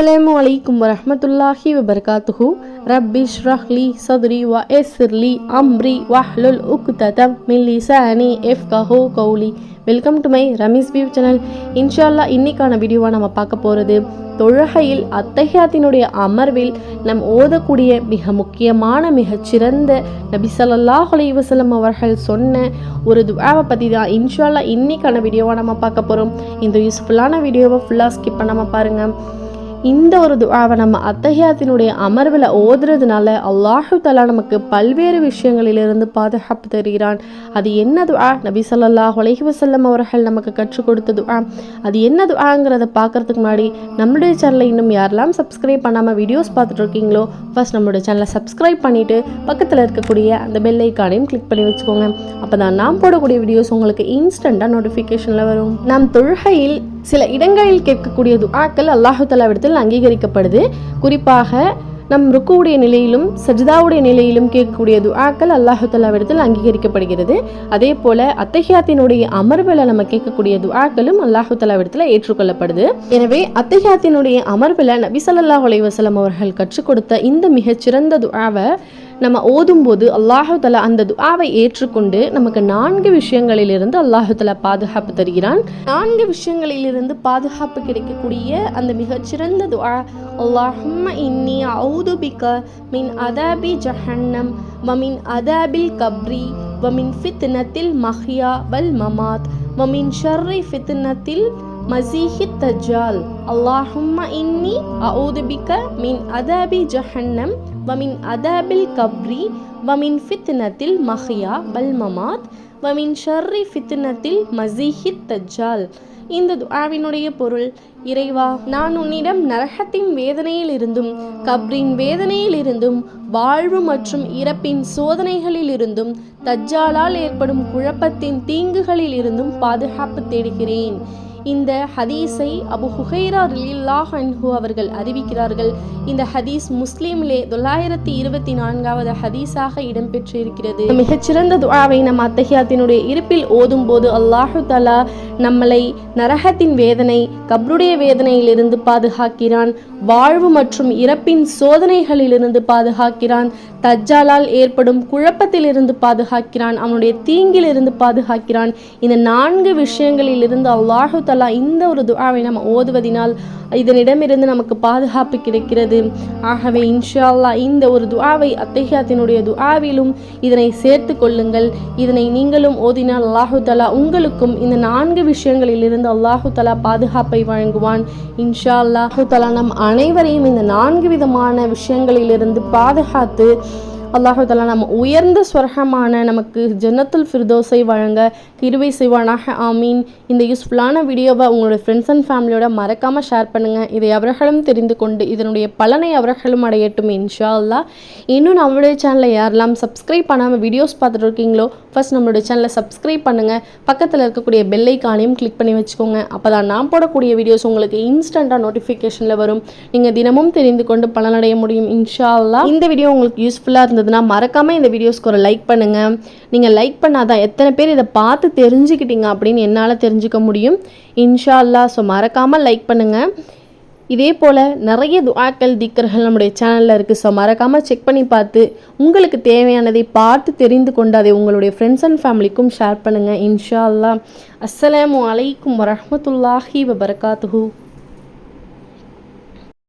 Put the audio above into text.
அஸ்ஸலாமு அலைக்கும் வரமத்துல்லாஹி வபரகாத்துஹு ரப்பி ஷ்ரஹ்லி சதுரி வ எஸ்ர்லி அம்ரி வஹ்லுல் உக்ததம் மின் எஃப் எஃப்கஹு கௌலி welcome to my Ramees view channel இன்ஷால்லா இன்னைக்கான வீடியோவாக நம்ம பார்க்க போகிறது தொழுகையில் அத்தகையாத்தினுடைய அமர்வில் நம் ஓதக்கூடிய மிக முக்கியமான மிகச்சிறந்த நபி ஸல்லல்லாஹு அவர்கள் சொன்ன ஒரு துவாவை பற்றி தான் இன்ஷால்லா இன்னைக்கான வீடியோவாக நம்ம பார்க்க போகிறோம் இந்த யூஸ்ஃபுல்லான வீடியோவை ஃபுல்லாக ஸ்கிப் பண்ணாமல் பாருங்கள் இந்த ஒரு துவாவை நம்ம அத்தஹியாத்தினுடைய அமர்வில் ஓதுறதுனால அல்லாஹு தலா நமக்கு பல்வேறு விஷயங்களிலிருந்து பாதுகாப்பு தருகிறான். அது என்ன துவா நபி ஸல்லல்லாஹு அலைஹி வசல்லம் அவர்கள் நமக்கு கற்றுக் கொடுத்த துவா அது என்ன துவாங்கிறத பார்க்கறதுக்கு முன்னாடி நம்மளுடைய சேனலை இன்னும் யாரெல்லாம் சப்ஸ்கிரைப் பண்ணாமல் வீடியோஸ் பார்த்துட்டு இருக்கீங்களோ ஃபர்ஸ்ட் நம்மளுடைய சேனலை சப்ஸ்கிரைப் பண்ணிவிட்டு பக்கத்தில் இருக்கக்கூடிய அந்த பெல் ஐக்கானையும் கிளிக் பண்ணி வச்சுக்கோங்க. அப்போ தான் நாம் போடக்கூடிய வீடியோஸ் உங்களுக்கு இன்ஸ்டண்ட்டாக நோட்டிஃபிகேஷனில் வரும். நாம் தொழுகையில் சில இடங்களில் கேட்கக்கூடிய துஆக்கள் அல்லாஹு தலாவிடத்தில் அங்கீகரிக்கப்படுது. குறிப்பாக நம் ருக்குவுடைய நிலையிலும் சஜிதாவுடைய நிலையிலும் கேட்கக்கூடிய துஆக்கள் அல்லாஹு தலாவிடத்தில் அங்கீகரிக்கப்படுகிறது. அதே போல அத்தஹியாத்தினுடைய அமர்வில் நம்ம கேட்கக்கூடிய துஆக்களும் அல்லாஹு தலாவிடத்தில் ஏற்றுக்கொள்ளப்படுது. எனவே அத்தஹியாத்தினுடைய அமர்வில் நபி சல்லாஹ் அலைஹி அவர்கள் கற்றுக் கொடுத்த இந்த மிகச்சிறந்த துஆவை நம்ம ஓதும்போது அல்லாஹு தலா அந்த துஆவை ஏற்றுக்கொண்டு நமக்கு நான்கு விஷயங்களிலிருந்து அல்லாஹு தலா பாதுகாப்பு தருகிறான். நான்கு விஷயங்களிலிருந்து பாதுகாப்பு கிடைக்கக்கூடிய அந்த மிகச்சிறந்த துஆ அல்லாஹும்ம இன்னி அவுது பிக மின் அதாபி ஜஹன்னம் வமின் அதாபில் கப்ரி வமின் ஃபித்னத்தில் மஹ்யா வல் மமாத் வமின் ஷர்ரி ஃபித்னத்தில் மசீஹி தஜால் அல்லாஹும்ம இன்னி அவுதுபிக்க மின் அதாபி ஜஹன்னம் வமின் அதாபில் கப்ரி வமின் ஃபித்னத்தில் மஹியா பல்மமாத் வமின் ஷர்ரி ஃபித்னத்தில் மசீஹித் தஜ்ஜால் இந்த துஆவினுடைய பொருள் இறைவா நான் உன்னிடம் நரகத்தின் வேதனையில் இருந்தும் கப்ரின் வேதனையில் இருந்தும் வாழ்வு மற்றும் இறப்பின் சோதனைகளில் இருந்தும் தஜ்ஜாலால் ஏற்படும் குழப்பத்தின் தீங்குகளில் இருந்தும் பாதுகாப்பு தேடுகிறேன். இந்த ஹதீஸை அபு ஹுஹைரா ரிலில்லாஹ் அன்ஹு அவர்கள் அறிவிக்கிறார்கள். இந்த ஹதீஸ் முஸ்லீமிலே தொள்ளாயிரத்தி இருபத்தி நான்காவது ஹதீஸாக இடம்பெற்றிருக்கிறது. மிகச்சிறந்த துழாவை நம் அத்தகையாத்தினுடைய இருப்பில் ஓதும் போது அல்லாஹு தலா நம்மளை நரகத்தின் வேதனை கப்ருடைய வேதனையிலிருந்து பாதுகாக்கிறான். வாழ்வு மற்றும் இறப்பின் சோதனைகளிலிருந்து பாதுகாக்கிறான். தஜ்ஜாலால் ஏற்படும் குழப்பத்திலிருந்து பாதுகாக்கிறான். அவனுடைய தீங்கிலிருந்து பாதுகாக்கிறான். இந்த நான்கு விஷயங்களிலிருந்து அல்லாஹு முத்தலா இந்த ஒரு துஆவை நம்ம ஓதுவதினால் இதனிடமிருந்து நமக்கு பாதுகாப்பு கிடைக்கிறது. ஆகவே இன்ஷா அல்லாஹ் இந்த ஒரு துஆவை அத்தஹியாத்தினுடைய துஆவிலும் இதனை சேர்த்து கொள்ளுங்கள். இதனை நீங்களும் ஓதினால் அல்லாஹு தலா உங்களுக்கும் இந்த நான்கு விஷயங்களிலிருந்து அல்லாஹு தலா பாதுகாப்பை வழங்குவான். இன்ஷா அல்லாஹு தலா நம் அனைவரையும் இந்த நான்கு விதமான விஷயங்களிலிருந்து பாதுகாத்து அல்லாஹு நம்ம உயர்ந்த ஸ்வர்கமான நமக்கு ஜன்னத்துல் ஃபிர்தோஸை வழங்க கிருவை செய்வானாக ஆமீன். இந்த யூஸ்ஃபுல்லான வீடியோவை உங்களோட ஃப்ரெண்ட்ஸ் அண்ட் ஃபேமிலியோட மறக்காமல் ஷேர் பண்ணுங்கள் இதை அவர்களும் தெரிந்து கொண்டு இதனுடைய பலனை அவர்களும் அடையட்டும் இன்ஷா அல்லா இன்னும் நம்மளுடைய சேனலை யாரெல்லாம் சப்ஸ்கிரைப் பண்ணாமல் வீடியோஸ் பார்த்துட்டு இருக்கீங்களோ ஃபர்ஸ்ட் நம்மளுடைய சேனலை சப்ஸ்கிரைப் பண்ணுங்கள் பக்கத்தில் இருக்கக்கூடிய பெல்லை ஐக்கானையும் கிளிக் பண்ணி வச்சுக்கோங்க. அப்போ தான் நான் போடக்கூடிய வீடியோஸ் உங்களுக்கு இன்ஸ்டண்ட்டாக நோட்டிஃபிகேஷனில் வரும். நீங்கள் தினமும் தெரிந்து கொண்டு பலனடைய முடியும் இன்ஷா அல்லா இந்த வீடியோ உங்களுக்கு யூஸ்ஃபுல்லாக இருந்ததுன்னா மறக்காமல் இந்த வீடியோஸ்க்கு ஒரு லைக் பண்ணுங்கள் நீங்கள் லைக் பண்ணாதான் எத்தனை பேர் இதை பார்த்து தெரிஞ்சுக்கிட்டீங்க அப்படின்னு என்னால் தெரிஞ்சுக்க முடியும். இன்ஷா ஸோ மறக்காமல் லைக் பண்ணுங்கள் இதே போல் நிறைய துவாக்கள் திக்கர்கள் நம்முடைய சேனலில் இருக்குது ஸோ மறக்காமல் செக் பண்ணி பார்த்து உங்களுக்கு தேவையானதை பார்த்து தெரிந்து கொண்டு அதை உங்களுடைய ஃப்ரெண்ட்ஸ் அண்ட் ஃபேமிலிக்கும் ஷேர் பண்ணுங்கள் இன்ஷா அல்லாஹ் அஸ்ஸலாமு அலைக்கும் வரமத்துல்லாஹி வபரகாத்துஹூ.